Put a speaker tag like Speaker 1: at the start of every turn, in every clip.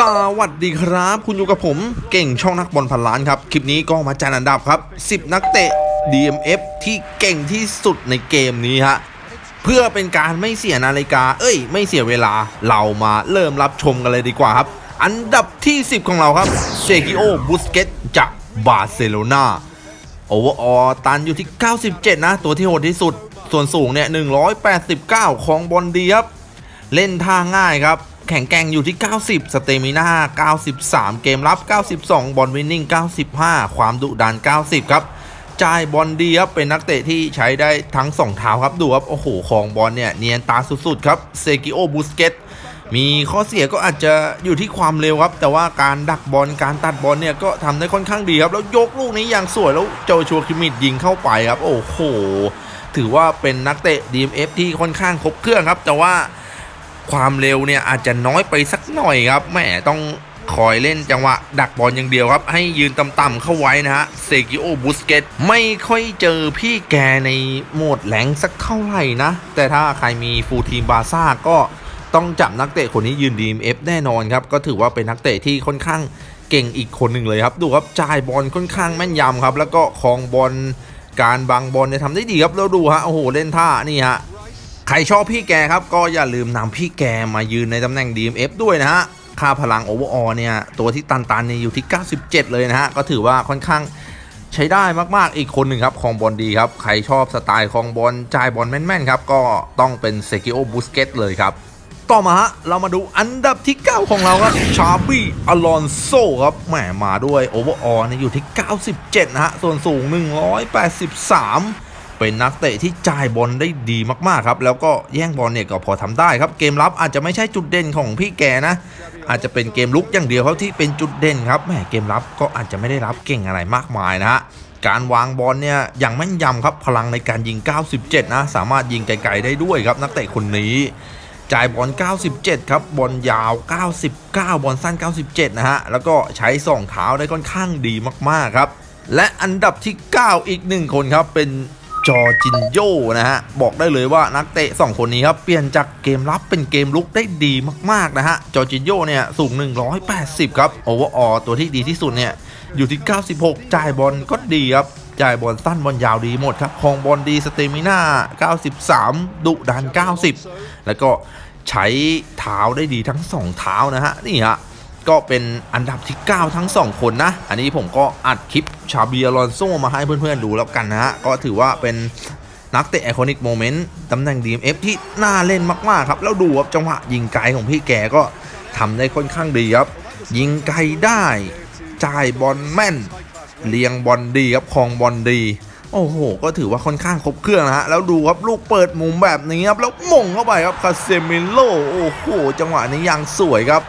Speaker 1: สวัสดีครับ คุณอยู่กับผมเก่งช่องนักบอลพันล้านครับ คลิปนี้ก็มาจัดอันดับครับ 10 นักเตะ DMF ที่เก่งที่สุดในเกมนี้ฮะ เพื่อเป็นการไม่เสียนาฬิกา เอ้ย ไม่เสียเวลาเรามาเริ่มรับชมกันเลยดีกว่าครับ อันดับที่ 10 ของเราครับเซกิโอบุสเกตจากบาร์เซโลนาโอเวอร์ออตันอยู่ที่ 97 นะ ตัวที่โหดที่สุด ส่วนสูงเนี่ย 189 ของบอลดีครับ เล่นท่าง่ายครับ แข็งแกร่งอยู่ที่ 90 สเตมิน่า93 เกมรับ 92 บอลวินนิ่ง 95 ความดุดัน 90 ครับจ่ายบอลดีครับเป็นนักเตะที่ใช้ได้ทั้ง 2 เท้าครับ ดูครับ โอ้โหของบอลเนี่ย เนียนตาสุด ๆ ครับ เซกิโอบูสเกตมีข้อเสียก็อาจจะอยู่ที่ความเร็วครับ แต่ว่าการดักบอลการตัดบอลเนี่ย ก็ทำได้ค่อนข้างดีครับ แล้วยกลูกนี้อย่างสวยแล้วโจชัวคิมิดยิงเข้าไปครับ โอ้โห ถือว่าเป็นนักเตะ DMF ที่ค่อนข้างครบเครื่องครับ แต่ว่า ความเร็วเนี่ยอาจจะน้อยไปสักหน่อยครับแหมต้องคอยเล่นจังหวะ ดักบอลอย่างเดียวครับ ให้ยืนต่ำๆเข้าไว้นะฮะเซกิโอบุสเกตไม่ค่อยเจอพี่แกในโหมดแหลงสักเท่าไหร่นะ แต่ถ้าใครมีฟูลทีมบาซ่าก็ต้องจับนักเตะคนนี้ยืน DMF แน่นอนครับ ก็ถือว่าเป็นนักเตะที่ค่อนข้างเก่งอีกคนหนึ่งเลยครับ ดูครับจ่ายบอลค่อนข้างแม่นยำครับ แล้วก็ครองบอลการบังบอลเนี่ยทำได้ดีครับแล้วดูฮะโอ้โหเล่นท่านี่ฮะ ใครชอบพี่แกครับ ก็อย่าลืมนำพี่แกมายืนในตำแหน่ง DMF ด้วยนะฮะ ค่าพลังโอเวอร์ออเนี่ย ตัวที่ตันๆเนี่ยอยู่ที่ 97 เลยนะฮะ ก็ถือว่าค่อนข้างใช้ได้มาก ๆ อีกคนหนึ่งครับของบอลดีครับ ใครชอบสไตล์ของบอลจ่ายบอลแม่น ๆ ครับ ก็ต้องเป็นเซกิโอบูสเกตเลยครับ ต่อมาฮะ เรามาดูอันดับที่ 9 ของเราครับชาร์บี้อลอนโซครับแหมมาด้วยโอเวอร์ออเนี่ยอยู่ที่ 97 นะฮะ ส่วนสูง 183 เป็นนักเตะที่จ่ายบอลได้ดีมากๆครับ แล้วก็แย่งบอลเนี่ยก็พอทำได้ครับ เกมรับอาจจะไม่ใช่จุดเด่นของพี่แกนะ อาจจะเป็นเกมลุกอย่างเดียวครับที่เป็นจุดเด่นครับแหมเกมรับก็อาจจะไม่ได้รับเก่งอะไรมากมายนะฮะการวางบอลเนี่ยอย่างแม่นยำครับพลังในการยิง 97 นะ สามารถยิงไกลๆได้ด้วยครับ นักเตะคนนี้ จ่ายบอล 97 ครับ บอลยาว 99 บอลสั้น 97 นะฮะ แล้วก็ใช้สองเท้าได้ค่อนข้างดีมากๆครับ และอันดับที่ 9 อีกหนึ่งคนครับเป็น จอจินโยนะฮะ บอกได้เลยว่านักเตะ 2 คนนี้ครับ เปลี่ยนจากเกมรับเป็นเกมลุกได้ดีมากๆนะฮะ จอจินโยเนี่ยสูง 180 ครับโอเวอร์ออตัวที่ดีที่สุดเนี่ย อยู่ที่ 96 จ่ายบอลก็ดีครับจ่ายบอลสั้นบอลยาวดีหมดครับคองบอลดีสเตมิน่า 93 ดุดัน 90 แล้วก็ใช้เท้าได้ดีทั้ง 2 เท้านะฮะนี่ฮะ ก็เป็นอันดับที่ 9 ทั้ง 2 คนนะ อันนี้ผมก็อัดคลิปชาเบียรอนโซมาให้เพื่อนๆดูแล้วกันนะฮะ ก็ถือว่าเป็นนักเตะไอคอนิกโมเมนต์ตำแหน่ง DMF ที่น่าเล่นมากๆครับ แล้วดูครับจังหวะยิงไกลของพี่แกก็ทำได้ค่อนข้างดีครับ ยิงไกลได้จ่ายบอลแม่น เลียงบอลดีครับครองบอลดีโอ้โห ก็ถือว่าค่อนข้างครบเครื่องนะฮะ แล้วดูครับลูกเปิดมุมแบบนี้ครับ แล้วม่งเข้าไปครับคาเซมิโล โอ้โห จังหวะนี้ยังสวยครับ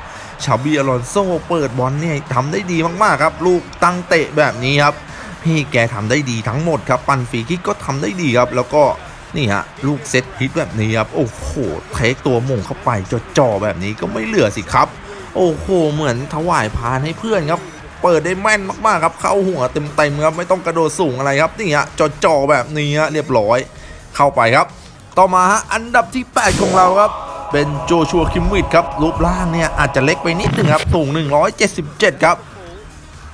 Speaker 1: ชาบีอลอนโซเปิดบอลเนี่ยทำได้ดีมากๆครับ ลูกตั้งเตะแบบนี้ครับ พี่แกทำได้ดีทั้งหมดครับ ปันฟรีคิกก็ทำได้ดีครับ แล้วก็นี่ฮะลูกเซตฮิตแบบนี้ครับ โอ้โหเทคตัวม่งเข้าไปจ่อๆแบบนี้ก็ไม่เหลือสิครับ โอ้โห เหมือนถวายพานให้เพื่อนครับ เปิดได้แม่นมากๆครับ เข้าหัวเต็มๆครับไม่ต้องกระโดดสูงอะไรครับนี่ฮะจ่อๆแบบนี้ฮะเรียบร้อย เข้าไปครับ ต่อมาฮะอันดับที่ 8 ของเราครับ เป็นโจชัวคิมวิดครับรูปร่างเนี่ยอาจจะเล็กไปนิดนึงครับสูง 177 ครับ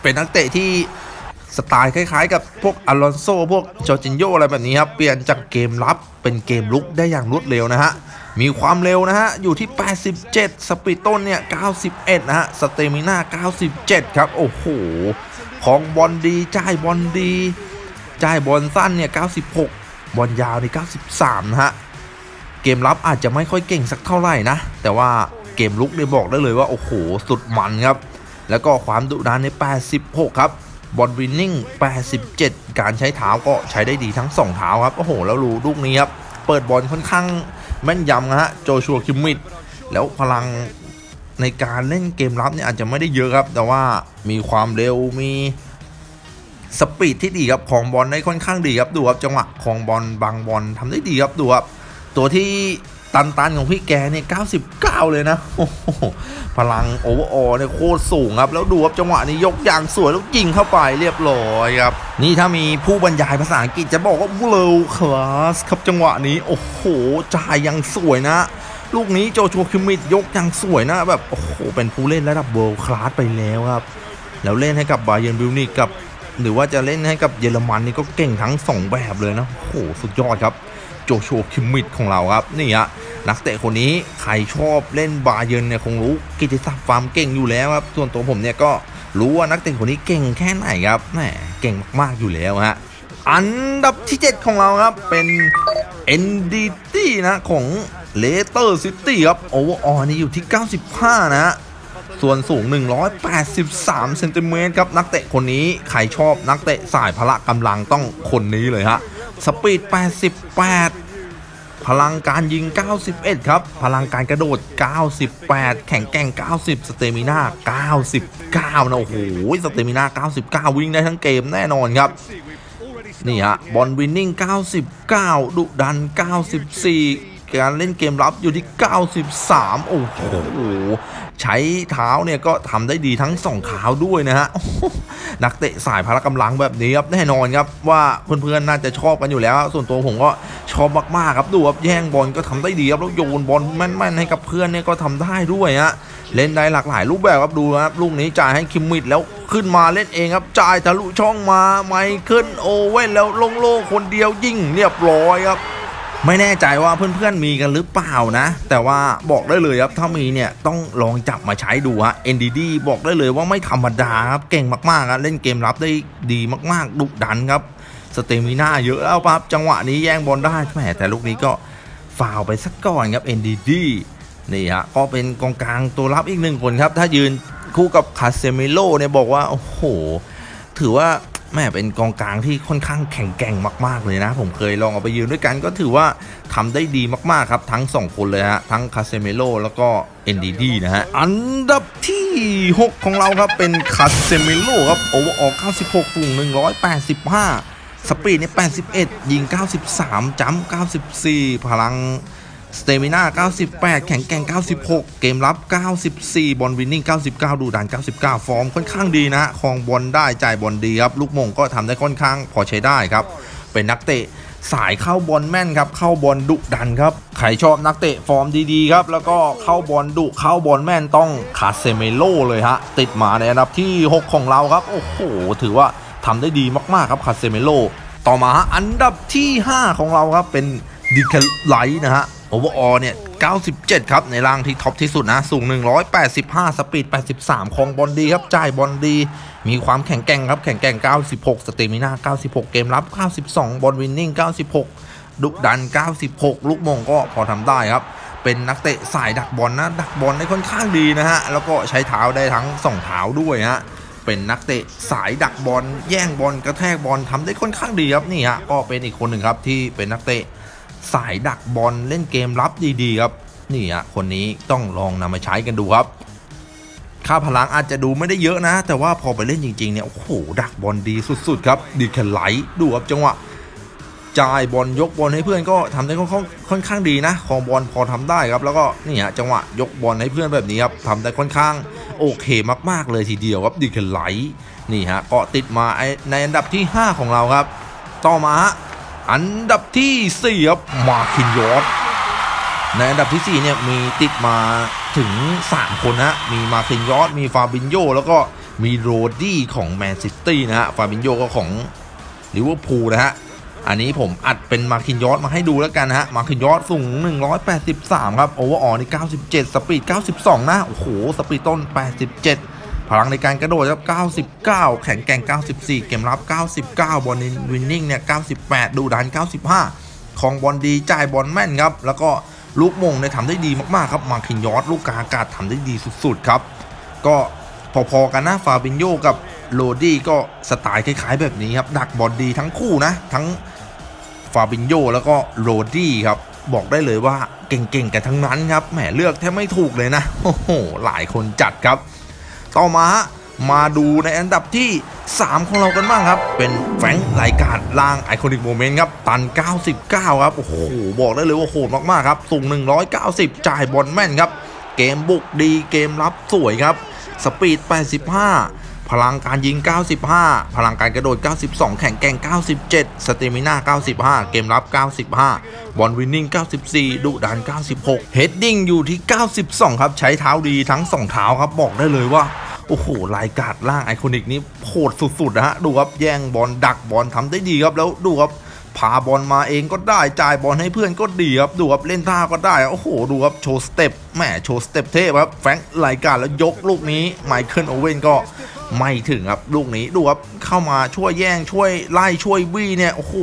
Speaker 1: เป็นนักเตะที่สไตล์คล้ายๆ กับพวกอลอนโซพวกจอร์จินโยอะไรแบบนี้ครับ เปลี่ยนจากเกมรับเป็นเกมลุกได้อย่างรวดเร็วนะฮะ มีความเร็วนะฮะ อยู่ที่ 87 สปีดต้นเนี่ย 91 นะฮะ สเตมิน่า 97 ครับ โอ้โห ของบอลดี จ่ายบอลดี จ่ายบอลสั้นเนี่ย 96 บอลยาวใน93 นะฮะ เกมรับอาจจะไม่ค่อยเก่งสักเท่าไหร่นะ แต่ว่าเกมลุกเนี่ยบอกได้เลยว่า โอ้โห สุดมันครับ แล้วก็ความดุดันใน 86 ครับบอลวินนิ่ง 87 การใช้เท้าก็ใช้ได้ดีทั้ง 2 เท้าครับ โอ้โห แล้วรูลูกนี้ครับ เปิดบอลค่อนข้างแม่นยำนะฮะ โจชัวคิมมิด แล้วพลังในการเล่นเกมรับเนี่ยอาจจะไม่ได้เยอะครับ แต่ว่ามีความเร็ว มีสปีดที่ดีครับ ของบอลได้ค่อนข้างดีครับ ดูครับจังหวะของบอลบางบอลทำได้ดีครับ ดูครับ ตัวที่ตันตันๆของพี่แกเนี่ย99 เลยนะโอ้โหพลังโอเวอร์ออเนี่ยโคตรสูงครับ แล้วดูครับจังหวะนี้ยกอย่างสวยแล้วยิงเข้าไปเรียบร้อยครับ นี่ถ้ามีผู้บรรยายภาษาอังกฤษจะบอกว่า world class ครับจังหวะนี้ โอ้โห จ่ายยังสวยนะ ลูกนี้โจชัวคิมมิดยกอย่างสวยนะ แบบ โอ้โห เป็นผู้เล่นระดับเวิลด์คลาสไปแล้วครับ แล้วเล่นให้กับบาเยิร์นบิวนิกกับ หรือว่าจะเล่นให้กับเยอรมันนี่ก็เก่งทั้งสองแบบเลยนะโอ้โหสุดยอดครับโจชัวคิมมิดของเราครับนี่ฮะนักเตะคนนี้ใครชอบเล่นบาเยินเนี่ยคงรู้กิติศักดิ์ฟาร์มเก่งอยู่แล้วครับส่วนตัวผมเนี่ยก็รู้ว่านักเตะคนนี้เก่งแค่ไหนครับแหมเก่งมากๆอยู่แล้วฮะอันดับที่ 7 ของเราครับเป็น NDT นะของเลเตอร์ซิตี้ครับโอเวอร์ออนี่อยู่ที่ 95 นะฮะ ส่วนสูง 183เซนติเมตรครับนักเตะคนนี้ใครชอบนักเตะสายพละกำลังต้องคนนี้เลยฮะสปีด 88 พลังการยิง 91 ครับ พลังการกระโดด 98 แข็งแกร่ง 90 สเตมิน่า 99 นะ โอ้โห สเตมิน่า 99 วิ่งได้ทั้งเกมแน่นอนครับ นี่ฮะ บอลวินนิ่ง 99 ดุดัน 94 การเล่นเกมรับอยู่ที่ 93 โอ้โห ใช้เท้าเนี่ยก็ทำได้ดีทั้งสองเท้าด้วยนะฮะ นักเตะสายพละกำลังแบบนี้ครับแน่นอนครับว่าเพื่อนๆน่าจะชอบกันอยู่แล้ว ส่วนตัวผมก็ชอบมากๆครับดูครับแย่งบอลก็ทำได้ดีครับแล้วโยนบอลแม่นๆให้กับเพื่อนเนี่ยก็ทำได้ด้วยฮะเล่นได้หลากหลายรูปแบบครับดูครับลูกนี้จ่ายให้คิมมิดแล้วขึ้นมาเล่นเองครับจ่ายทะลุช่องมาไมเคิลโอเว่นแล้วลงโลคนเดียวยิ่งเรียบร้อยครับ ไม่แน่ใจว่าเพื่อนๆมีกันหรือเปล่านะ แต่ว่าบอกได้เลยครับถ้ามีเนี่ยต้องลองจับมาใช้ดูฮะ NDD บอกได้เลยว่าไม่ธรรมดาครับเก่งมากๆครับเล่นเกมรับได้ดีมากๆดุดันครับสเตมิน่าเยอะแล้วครับจังหวะนี้แย่งบอลได้แหมแต่ลูกนี้ก็ฟาวไปสักก่อนครับ NDD นี่ฮะก็เป็นกองกลางตัวรับอีกหนึ่งคนครับ ถ้ายืนคู่กับคาเซมิโลเนี่ยบอกว่า โอ้โห ถือว่า แม่เป็นกองกลางที่ค่อนข้างแข็งแกร่งมาก ๆ เลยนะ ผมเคยลองเอาไปยืนด้วยกันก็ถือว่าทำได้ดีมากๆครับทั้ง 2 คนเลยฮะ ทั้งคาเซเมโลแล้วก็ NDD นะฮะ อันดับที่ 6 ของเราครับ เป็นคาเซเมโลครับโอเวอร์ออก 96ฝุ่ง185 สปีดนี่81 ยิง 93จัมป์94 พลัง สเตมิน่า98 แข็งแกร่ง 96 เกมรับ 94 บอลวินนิ่ง 99 ดูดัน 99 ฟอร์มค่อนข้างดีนะครองบอลได้ จ่ายบอลดีครับ ลูกมงก็ทำได้ค่อนข้างพอใช้ได้ครับ เป็นนักเตะสายเข้าบอลแม่นครับ เข้าบอลดุดันครับ ใครชอบนักเตะฟอร์มดีๆครับ แล้วก็เข้าบอลดุเข้าบอลแม่นต้องคาเซเมโลเลยฮะ ติดมาในอันดับที่ 6 ของเราครับ โอ้โห ถือว่าทำได้ดีมากๆครับคาเซเมโล ต่อมาอันดับที่ 5 ของเราครับเป็นดิคไลท์นะฮะ โอเวอร์ออเนี่ย 97 ครับ ในร่างที่ท็อปที่สุดนะ สูง 185 สปีด 83คองบอลดีครับ จ่ายบอลดี มีความแข็งแกร่งครับ แข็งแกร่ง 96 สเตมิน่า 96 เกมรับ 92 บอลวินนิ่ง 96 ดุดัน 96 ลูกมงก็พอทำได้ครับ เป็นนักเตะสายดักบอลนะ ดักบอลได้ค่อนข้างดีนะฮะ แล้วก็ใช้เท้าได้ทั้งสองเท้าด้วยฮะเป็นนักเตะสายดักบอล แย่งบอล กระแทกบอลทำได้ค่อนข้างดีครับนี่ฮะ ก็เป็นอีกคนหนึ่งครับที่เป็นนักเตะ สายดักบอลเล่นเกมรับดีๆครับนี่อะคนนี้ต้องลองนำมาใช้กันดูครับ ค่าพลังอาจจะดูไม่ได้เยอะนะ แต่ว่าพอไปเล่นจริงๆเนี่ยโอ้โหดักบอลดีสุดๆครับดีแค่ไหลดูครับจังหวะจ่ายบอลยกบอลให้เพื่อนก็ทำได้ค่อนข้างค่อนข้างดีนะคองบอลพอทำได้ครับ แล้วก็นี่ฮะจังหวะยกบอลให้เพื่อนแบบนี้ครับทำได้ค่อนข้างโอเคมากๆเลยทีเดียวครับดีแค่ไหลนี่ฮะเก็ติดมาในอันดับที่ 5 ของเราครับ ต่อมาฮะ อันดับที่4ครับมาคินยอสในอันดับที่ 4 เนี่ย มีติดมาถึง 3 คนนะมีมาคินยอสมีฟาบินโยแล้วก็มีโรดี้ของแมนซิตี้นะฮะฟาบินโยก็ของลิเวอร์พูลนะฮะ อันนี้ผมอัดเป็นมาคินยอสมาให้ดูแล้วกันนะฮะ มาคินยอสสูง 183 ครับ โอเวอร์ออนี่ 97 สปีด 92 นะ โอ้โห สปีดต้น 87 พลังในการกระโดดครับ 99 แข็งแกร่ง 94 เกมรับ 99 บอลวินนิ่งเนี่ย 98 ดูดัน 95 ของบอลดี จ่ายบอลแม่นครับ แล้วก็ลูกมงเนี่ยทำได้ดีมากๆครับ มาคินยอสลูกกาอากาศทำได้ดีสุดๆครับ ก็พอๆกันนะฟาบินโยกับโรดี้ก็สไตล์คล้ายๆแบบนี้ครับ ดักบอลดีทั้งคู่นะ ทั้งฟาบินโยแล้วก็โรดี้ครับ บอกได้เลยว่าเก่งๆกันทั้งนั้นครับ แหมเลือกแทบไม่ถูกเลยนะ โอ้โห หลายคนจัดครับ ต่อมาฮะมาดูในอันดับที่ 3 ของเรากันบ้างครับ เป็นแฟงไหลการ์ดล่างไอคอนิกโมเมนต์ครับ ตัน 99 ครับ โอ้โห บอกได้เลยว่าโหดมากๆครับ สูง 190 จ่ายบอลแม่นครับ เกมบุกดีเกมรับสวยครับ สปีด 85 พลังการยิง 95 พลังการกระโดด 92 แข่งแกร่ง 97 สเตมิน่า 95 เกมรับ 95 บอลวินนิ่ง 94 ดุดัน 96 เฮดดิ้งอยู่ที่ 92 ครับ ใช้เท้าดีทั้ง 2 เท้าครับ บอกได้เลยว่า โอ้โห ลายการ์ดล่างไอคอนิกนี้โหดสุดๆนะฮะ ดูครับ แย่งบอลดักบอลทำได้ดีครับ แล้วดูครับพาบอลมาเองก็ได้จ่ายบอลให้เพื่อนก็ดีครับดูครับเล่นท่าก็ได้โอ้โหดูครับโชว์สเต็ปแหมโชว์สเต็ปเทพครับแฟงรายการแล้วยกลูกนี้ไมเคิลโอเว่นก็ ไม่ถึงครับลูกนี้ดูครับเข้ามาช่วยแย่งช่วยไล่ช่วยบี้เนี่ยโอ้โห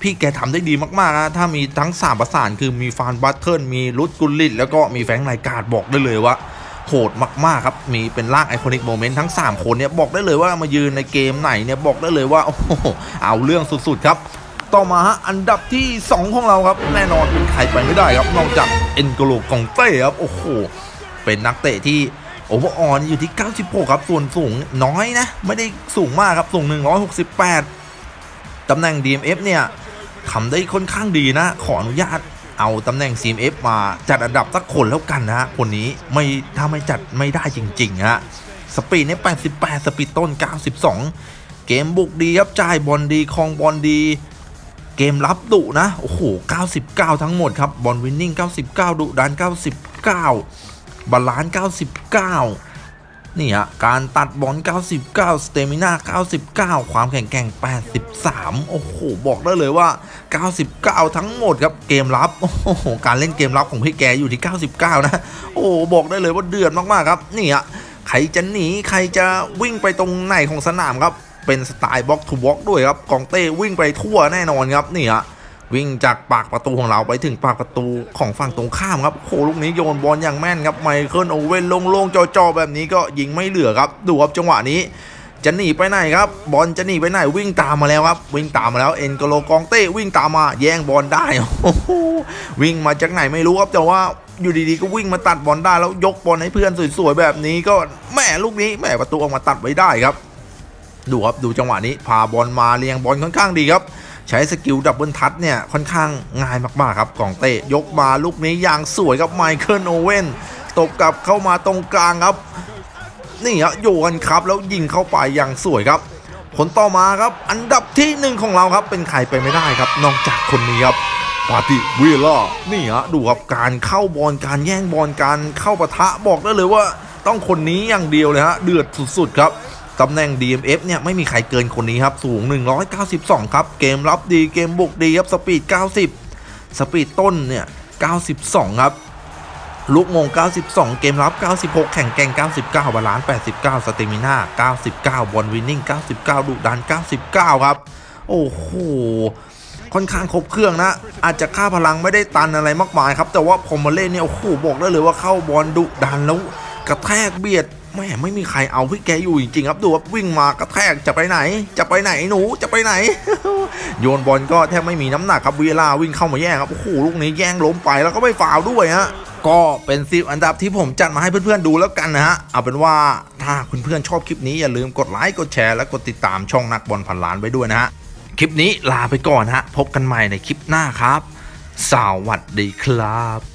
Speaker 1: พี่แกทำได้ดีมากๆนะถ้ามีทั้ง 3 ประสานคือมีฟานบัตเทิลมีรุดกุลลิตแล้วก็มีแฟงค์รายการบอกได้เลยว่าโหดมากๆครับ มีเป็นร่างไอคอนิกโมเมนต์ทั้ง 3 คนเนี่ยบอกได้เลยว่ามายืนในเกมไหนเนี่ยบอกได้เลยว่าโอ้โหเอาเรื่องสุดๆครับ ต่อมาฮะอันดับที่ 2 ของเราครับ แน่นอนเป็นใครไปไม่ได้ครับ นอกจากเอ็นโกโลกองเต้ครับโอ้โหเป็นนักเตะที่ โอเวอร์ออนอยู่ที่ 96 ครับ ส่วนสูงน้อยนะ ไม่ได้สูงมากครับ สูง 168 ตำแหน่ง DMF เนี่ยทำได้ค่อนข้างดีนะ ขออนุญาตเอาตำแหน่ง CMF มาจัดอันดับสักคนแล้วกันนะ คนนี้ไม่ถ้าไม่จัดไม่ได้จริงๆฮะสปีดเนี่ย88 สปีดต้น 92 เกมบุกดีครับจ่ายบอลดีคลองบอลดี เกมรับดุนะ โอ้โห 99 ทั้งหมดครับ บอลวินนิ่ง 99 ดุดัน 99 บาลานซ์99 นี่ฮะการตัดบอล 99 สเตมิน่า99 ความแข็งแกร่ง 83 โอ้โห บอกได้เลยว่า 99 ทั้งหมดครับ เกมรับ โอ้โห การเล่นเกมรับของพี่แกอยู่ที่ 99 นะ โอ้โหบอกได้เลยว่าเดือดมากๆครับ นี่ฮะใครจะหนี ใครจะวิ่งไปตรงไหนของสนามครับ เป็นสไตล์บล็อกทูบล็อกด้วยครับ กองเต้วิ่งไปทั่วแน่นอนครับ นี่ฮะ วิ่งจากปากประตูของเราไปถึงปากประตูของฝั่งตรงข้ามครับโหลูกนี้โยนบอลอย่างแม่นครับไมเคิลโอเว่นโล่งๆจอๆแบบนี้ก็ยิงไม่เหลือครับ ดูครับจังหวะนี้จะหนีไปไหนครับ บอลจะหนีไปไหนวิ่งตามมาแล้วครับ วิ่งตามมาแล้วเอ็นโกโลกองเต้วิ่งตามมาแย่งบอลได้โอ้โหวิ่งมาจากไหนไม่รู้ครับแต่ว่าอยู่ดีๆก็วิ่งมาตัดบอลได้แล้วยกบอลให้เพื่อนสวยๆแบบนี้ก็แหม่ลูกนี้แหม่ประตูออกมาตัดไว้ได้ครับ ดูครับดูจังหวะนี้พาบอลมาเรียงบอลค่อนข้างดีครับ ใช้สกิลดับเบิลทัชเนี่ยค่อนข้างง่ายมากๆครับกองเต้ยกมาลูกนี้อย่างสวยครับไมเคิลโอเว่นตบกลับเข้ามาตรงกลางครับ นี่ฮะโยกันครับแล้วยิงเข้าไปอย่างสวยครับผลต่อมาครับ อันดับที่หนึ่งของเราครับ เป็นใครไปไม่ได้ครับ นอกจากคนนี้ครับปาติเวล่านี่ฮะดูครับการเข้าบอลการแย่งบอลการเข้าปะทะบอกได้เลยว่า ต้องคนนี้อย่างเดียวเลยฮะเดือดสุดๆครับ ตำแหน่ง DMF เนี่ยไม่มีใครเกินคนนี้ครับ สูง 192 ครับ เกมรับดีเกมบุกดีครับ สปีด 90 สปีดต้นเนี่ย 92 ครับ ลูกมง 92 เกมรับ 96 แข่งแก่ง99 บาลานซ์89 สเตมิน่า99 บอลวินนิ่ง 99 ดุดัน 99 ครับ โอ้โหค่อนข้างครบเครื่องนะ อาจจะค่าพลังไม่ได้ตันอะไรมากมายครับ แต่ว่าพอมาเล่นเนี่ยโอ้โหบอกได้เลยว่าเข้าบอลดุดันแล้วกระแทกเบียด แม่ไม่มีใครเอาพี่แกอยู่จริงๆครับดูว่าวิ่งมากระแทกจะไปไหน จะไปไหนหนูจะไปไหน โยนบอลก็แทบไม่มีน้ำหนักครับเวลาวิ่งเข้ามาแย่งครับโอ้โหลูกนี้แย่งล้มไปแล้วก็ไม่ฟาวด้วยฮะก็เป็นสิบอันดับที่ผมจัดมาให้เพื่อนๆดูแล้วกันนะฮะเอาเป็นว่าถ้าเพื่อนๆชอบคลิปนี้อย่าลืมกดไลค์กดแชร์และกดติดตามช่องนักบอลพันล้านไว้ด้วยนะฮะคลิปนี้ลาไปก่อนฮะพบกันใหม่ในคลิปหน้าครับ สวัสดีครับ